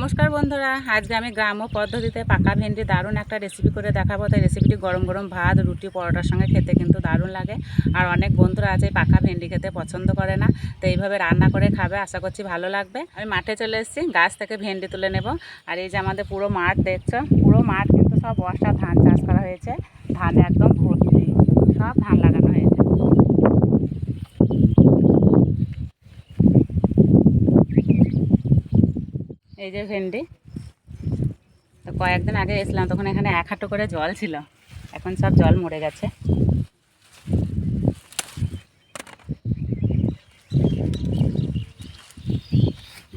নমস্কার বন্ধুরা, আজকে আমি গ্রাম্য পদ্ধতিতে পাকা ভেন্ডি দারুণ একটা রেসিপি করে দেখাবো। তাই রেসিপিটি গরম গরম ভাত, রুটি, পরোটার সঙ্গে খেতে কিন্তু দারুণ লাগে। আর অনেক বন্ধুরা আছে পাকা ভেন্ডি খেতে পছন্দ করে না, তো এইভাবে রান্না করে খাবে, আশা করছি ভালো লাগবে। আমি মাঠে চলে এসেছি, গাছ থেকে ভেন্ডি তুলে নেব। আর এই যে আমাদের পুরো মাঠ দেখছ, পুরো মাঠ কিন্তু সব বর্ষা ধান চাষ করা হয়েছে। ধানে একদম ভর্তি, সব ধান লাগানো হয়েছে এই যে ভেন্ডি। তো কয়েকদিন আগে এসলাম তখন এখানে এক হাঁটু করে জল ছিল। এখন সব জল মরে গেছে।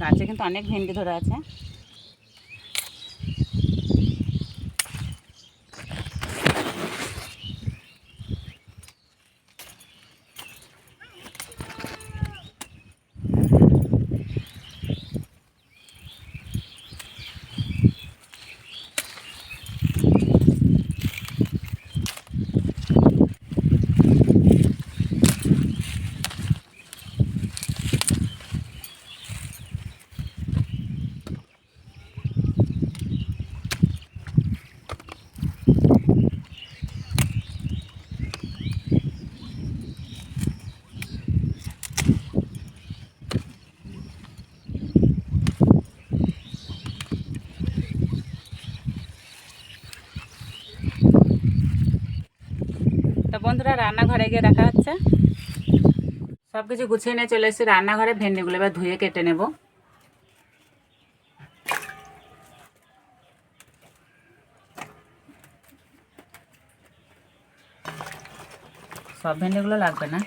গাছে কিন্তু অনেক ভেন্ডি ধরে আছে। বন্ধুরা রান্নাঘরে গিয়ে দেখা হচ্ছে। সব কিছু গুছিয়ে নিয়ে চলে এসেছি রান্নাঘরে, ভেন্ডিগুলো এবার ধুয়ে কেটে নেব। সব ভেন্ডিগুলো লাগবে না।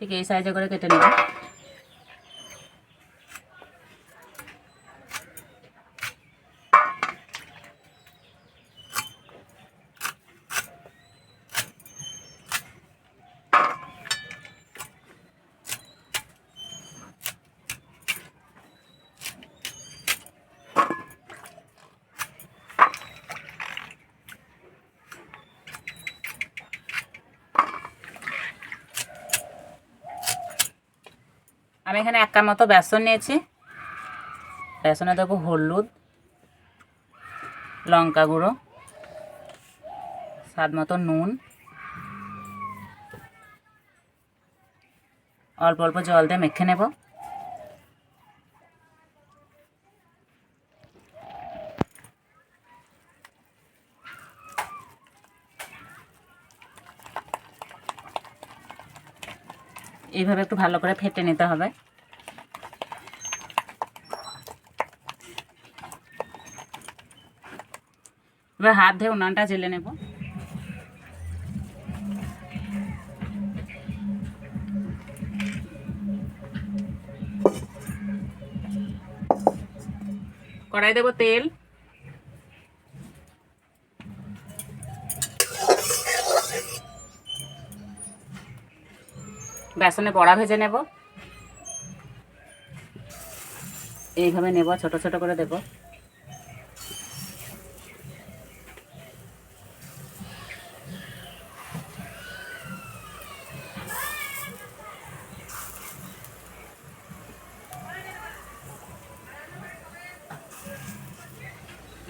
ঠিক এই সাইজে করে কেটে নেব। আমি এখানে এক কাপ মতো বেসন নিয়েছি। বেসনে দেবো হলুদ, লঙ্কা গুঁড়ো, স্বাদ মতো নুন। অল্প অল্প জল দিয়ে মেখে নেব। এইভাবে একটু ভালো করে ফেটে নিতে হবে। এবার হাত ধুয়ে উনানটা জেলে নেব। কড়াই দেবো তেল। বেসনে বড়া ভেজে নেব। এইভাবে নেব, ছোট ছোট করে দেব।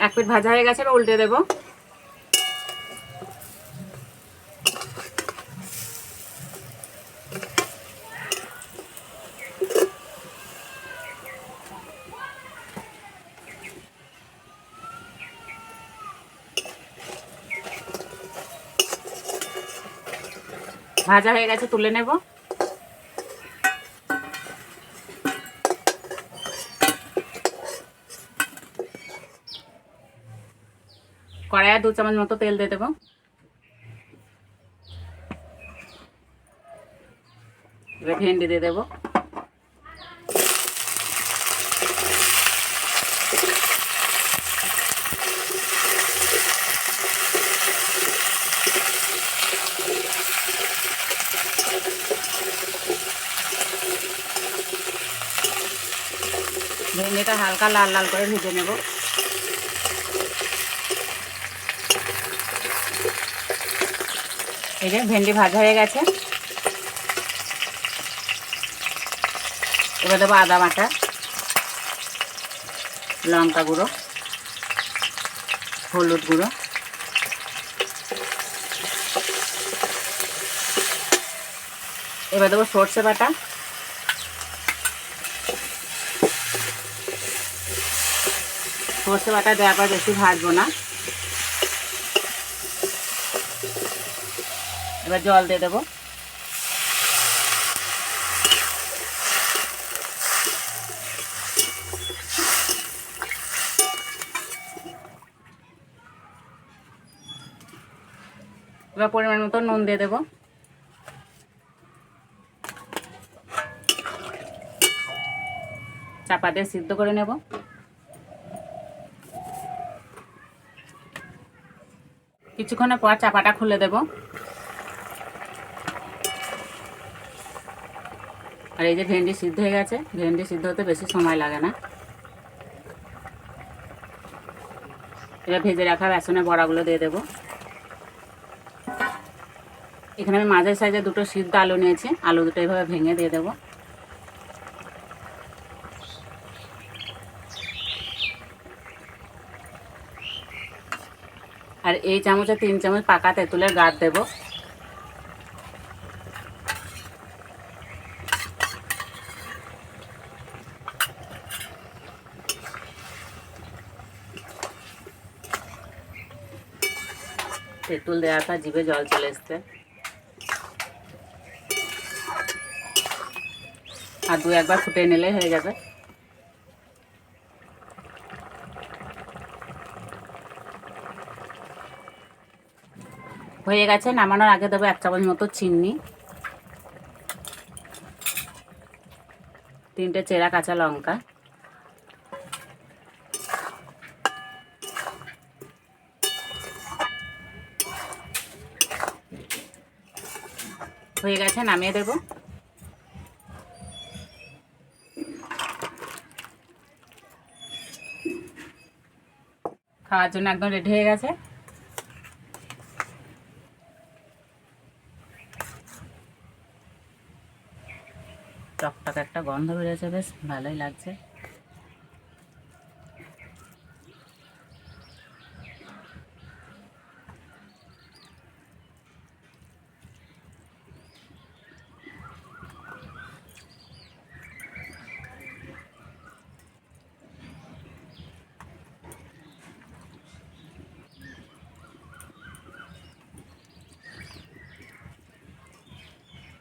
এক পিঠ ভাজা হয়ে গেছে উল্টে দেবো। ভাজা হয়ে গেছে, তুলে নেব। কড়াইয়া দু চামচ মতো তেল দিয়ে দেবো। ভেন্ডি দিয়ে দেবো। এটা হালকা লাল লাল করে ভেজে নেব। এই যে ভেন্ডি ভাজা হয়ে গেছে। এবার দেবো আদা বাটা, লঙ্কা গুঁড়ো, হলুদ গুঁড়ো। এবার দেবো সর্ষে বাটা। সর্ষে বাটা দেওয়ার পর বেশি ভাজবো না। এবার জল দিয়ে দেবো। এবার পরিমাণ মতো নুন দিয়ে দেবো। চাপা দিয়ে সিদ্ধ করে নেব। কিছুক্ষণের পর চাপাটা খুলে দেব। আর এই যে ভেন্ডি সিদ্ধ হয়ে গেছে, ভেন্ডি সিদ্ধ হতে বেশি সময় লাগে না। এবার ভেজে রাখা বেসনের বড়াগুলো দিয়ে দেবো। এখানে আমি মাঝের সাইজে দুটো সিদ্ধ আলু নিয়েছি, আলু দুটো এভাবে ভেঙে দিয়ে দেবো। আর এই চামচে তিন চামচ পাকা তেঁতুলের গাছ দেবো। তেঁতুল দেওয়ার পর জিভে জল চলে এসছে। আর দু একবার ফুটে নিলে হয়ে যাবে। হয়ে গেছে, নামানোর আগে দেবো এক চামচ মতো চিনি। তিনটে চেরা কাঁচা লঙ্কা। হয়ে গেছে, নামিয়ে দেবো। খাওয়ার জন্য একদম রেডি হয়ে গেছে। টকটক একটা গন্ধ বেরোছে বেশ ভালোই লাগছে।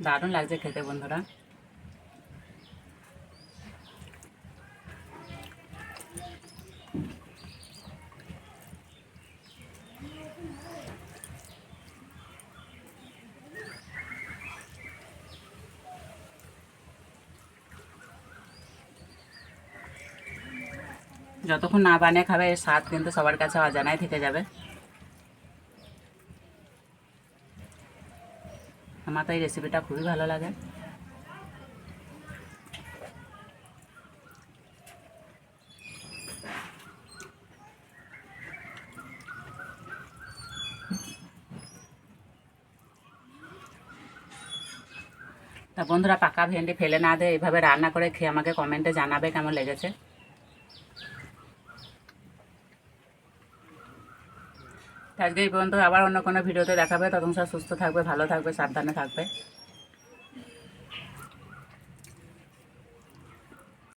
দারুণ লাগছে খেতে বন্ধুরা। যতক্ষণ না বানিয়ে খাবে, এর স্বাদ কিন্তু সবার কাছে অজানাই থেকে যাবে। আমার তো এই রেসিপিটা খুবই ভালো লাগে। তা বন্ধুরা, পাকা ভেন্ডি ফেলে না দেয় এইভাবে রান্না করে খেয়ে আমাকে কমেন্টে জানাবে কেমন লেগেছে। আজকে এই পর্যন্ত আবার অন্য কোনো ভিডিওতে দেখাবে। তখন সব সুস্থ থাকবে, ভালো থাকবে, সাবধানে থাকবে।